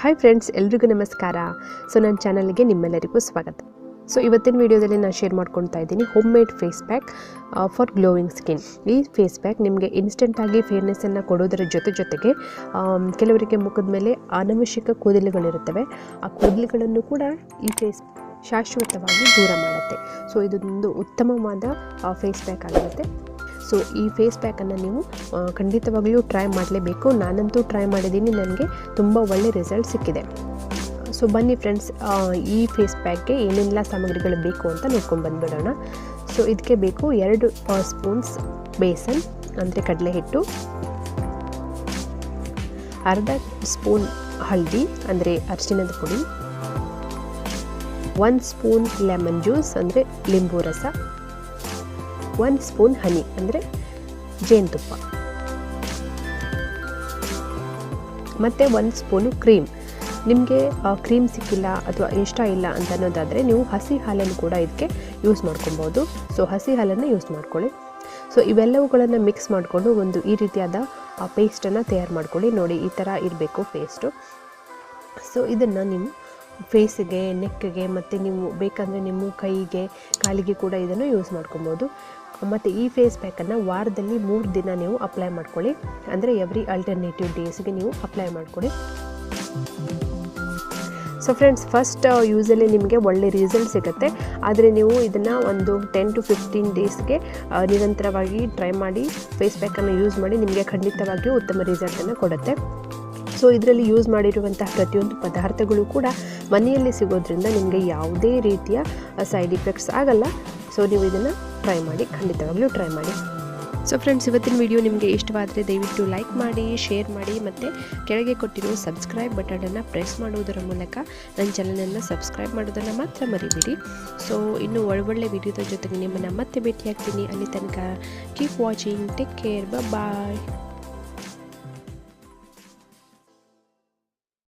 Hi friends ಎಲ್ರಿಗೂ ನಮಸ್ಕಾರ. So ನನ್ನ ಚಾನಲ್ಗೆ ನಿಮ್ಮೆಲ್ಲರಿಗೂ ಸ್ವಾಗತ. ಸೊ ಇವತ್ತಿನ ವೀಡಿಯೋದಲ್ಲಿ ನಾನು ಶೇರ್ ಮಾಡ್ಕೊಳ್ತಾ ಇದ್ದೀನಿ home made face pack for glowing skin ಈ ಫೇಸ್ ಪ್ಯಾಕ್ ನಿಮಗೆ ಇನ್ಸ್ಟೆಂಟಾಗಿ ಫೇರ್ನೆಸ್ಸನ್ನು ಕೊಡೋದರ ಜೊತೆ ಜೊತೆಗೆ ಕೆಲವರಿಗೆ ಮುಖದ ಮೇಲೆ ಅನವಶ್ಯಕ ಕೂದಲುಗಳಿರುತ್ತವೆ. ಆ ಕೂದಲುಗಳನ್ನು ಕೂಡ ಈ ಫೇಸ್ ಶಾಶ್ವತವಾಗಿ ದೂರ ಮಾಡುತ್ತೆ. ಸೊ ಇದೊಂದು ಉತ್ತಮವಾದ ಫೇಸ್ ಪ್ಯಾಕ್ ಆಗಿರುತ್ತೆ. ಸೊ ಈ ಫೇಸ್ ಪ್ಯಾಕನ್ನು ನೀವು ಖಂಡಿತವಾಗಲೂ ಟ್ರೈ ಮಾಡಲೇಬೇಕು. ನಾನಂತೂ ಟ್ರೈ ಮಾಡಿದ್ದೀನಿ. ನನಗೆ ತುಂಬ ಒಳ್ಳೆ ರಿಸಲ್ಟ್ ಸಿಕ್ಕಿದೆ. ಸೊ ಬನ್ನಿ ಫ್ರೆಂಡ್ಸ್ ಈ ಫೇಸ್ ಪ್ಯಾಕ್ಗೆ ಏನೆಲ್ಲ ಸಾಮಗ್ರಿಗಳು ಬೇಕು ಅಂತ ನೋಡ್ಕೊಂಡು ಬಂದುಬಿಡೋಣ. ಸೊ ಇದಕ್ಕೆ ಬೇಕು ಎರಡು ಸ್ಪೂನ್ಸ್ ಬೇಸನ್, ಅಂದರೆ ಕಡಲೆ ಹಿಟ್ಟು ಅರ್ಧ ಸ್ಪೂನ್ ಹಳದಿ, ಅಂದರೆ ಅರ್ಶಿನದ ಪುಡಿ ಒಂದು ಸ್ಪೂನ್ ಲೆಮನ್ ಜ್ಯೂಸ್ ಅಂದರೆ ಲಿಂಬು ರಸ ಒಂದು ಸ್ಪೂನ್ ಹನಿ, ಅಂದರೆ ಜೇನುತುಪ್ಪ. ಮತ್ತು ಒಂದು ಸ್ಪೂನು ಕ್ರೀಮ್. ನಿಮಗೆ ಕ್ರೀಮ್ ಸಿಕ್ಕಿಲ್ಲ ಅಥವಾ ಇಷ್ಟ ಇಲ್ಲ ಅಂತ ಅನ್ನೋದಾದರೆ ನೀವು ಹಸಿ ಹಾಲನ್ನು ಕೂಡ ಇದಕ್ಕೆ ಯೂಸ್ ಮಾಡ್ಕೊಬೋದು. ಸೊ ಹಸಿ ಹಾಲನ್ನು ಯೂಸ್ ಮಾಡ್ಕೊಳ್ಳಿ. ಸೊ ಇವೆಲ್ಲವುಗಳನ್ನು ಮಿಕ್ಸ್ ಮಾಡಿಕೊಂಡು ಒಂದು ಈ ರೀತಿಯಾದ ಪೇಸ್ಟನ್ನು ತಯಾರು ಮಾಡ್ಕೊಳ್ಳಿ. ನೋಡಿ, ಈ ಥರ ಇರಬೇಕು ಪೇಸ್ಟು ಸೊ ಇದನ್ನು ನೀವು ಫೇಸಿಗೆ ನೆಕ್ಗೆ ಮತ್ತು ನೀವು ಬೇಕಂದರೆ ನಿಮ್ಮ ಕೈಗೆ, ಕಾಲಿಗೆ ಕೂಡ ಇದನ್ನು ಯೂಸ್ ಮಾಡ್ಕೊಬೋದು. ಮತ್ತು ಈ ಫೇಸ್ ಪ್ಯಾಕನ್ನು ವಾರದಲ್ಲಿ ಮೂರು ದಿನ ನೀವು ಅಪ್ಲೈ ಮಾಡ್ಕೊಳ್ಳಿ. ಅಂದರೆ ಎವ್ರಿ ಆಲ್ಟರ್ನೇಟಿವ್ ಡೇಸ್ಗೆ ನೀವು ಅಪ್ಲೈ ಮಾಡ್ಕೊಳ್ಳಿ. ಸೊ ಫ್ರೆಂಡ್ಸ್ ಫಸ್ಟ್ ಯೂಸಲ್ಲಿ ನಿಮಗೆ ಒಳ್ಳೆ ರಿಸಲ್ಟ್ ಸಿಗುತ್ತೆ. ಆದರೆ ನೀವು ಇದನ್ನು ಒಂದು ಟೆನ್ ಟು ಫಿಫ್ಟೀನ್ ಡೇಸ್ಗೆ ನಿರಂತರವಾಗಿ ಟ್ರೈ ಮಾಡಿ ಫೇಸ್ ಪ್ಯಾಕನ್ನು ಯೂಸ್ ಮಾಡಿ ನಿಮಗೆ ಖಂಡಿತವಾಗಿಯೂ ಉತ್ತಮ ರಿಸಲ್ಟನ್ನು ಕೊಡುತ್ತೆ. ಸೊ ಇದರಲ್ಲಿ ಯೂಸ್ ಮಾಡಿರುವಂತಹ ಪ್ರತಿಯೊಂದು ಪದಾರ್ಥಗಳು ಕೂಡ ಮನೆಯಲ್ಲಿ ಸಿಗೋದ್ರಿಂದ ನಿಮಗೆ ಯಾವುದೇ ರೀತಿಯ ಸೈಡ್ ಇಫೆಕ್ಟ್ಸ್ ಆಗಲ್ಲ. ಸೊ ನೀವು ಇದನ್ನು ಟ್ರೈ ಮಾಡಿ, ಖಂಡಿತವಾಗ್ಲೂ ಟ್ರೈ ಮಾಡಿ. ಸೊ ಫ್ರೆಂಡ್ಸ್ ಇವತ್ತಿನ ವಿಡಿಯೋ ನಿಮಗೆ ಇಷ್ಟವಾದರೆ ದಯವಿಟ್ಟು ಲೈಕ್ ಮಾಡಿ ಶೇರ್ ಮಾಡಿ, ಮತ್ತು ಕೆಳಗೆ ಕೊಟ್ಟಿರೋ ಸಬ್ಸ್ಕ್ರೈಬ್ ಬಟನನ್ನು ಪ್ರೆಸ್ ಮಾಡುವುದರ ಮೂಲಕ ನನ್ನ ಚಾನಲನ್ನು ಸಬ್ಸ್ಕ್ರೈಬ್ ಮಾಡೋದನ್ನು ಮಾತ್ರ ಮರಿಬೇಡಿ. ಸೊ ಇನ್ನು ಒಳ್ಳೊಳ್ಳೆ ವಿಡಿಯೋದ ಜೊತೆಗೆ ನಿಮ್ಮನ್ನು ಮತ್ತೆ ಭೇಟಿಯಾಗ್ತೀನಿ. ಅಲ್ಲಿ ತನಕ keep watching take care bye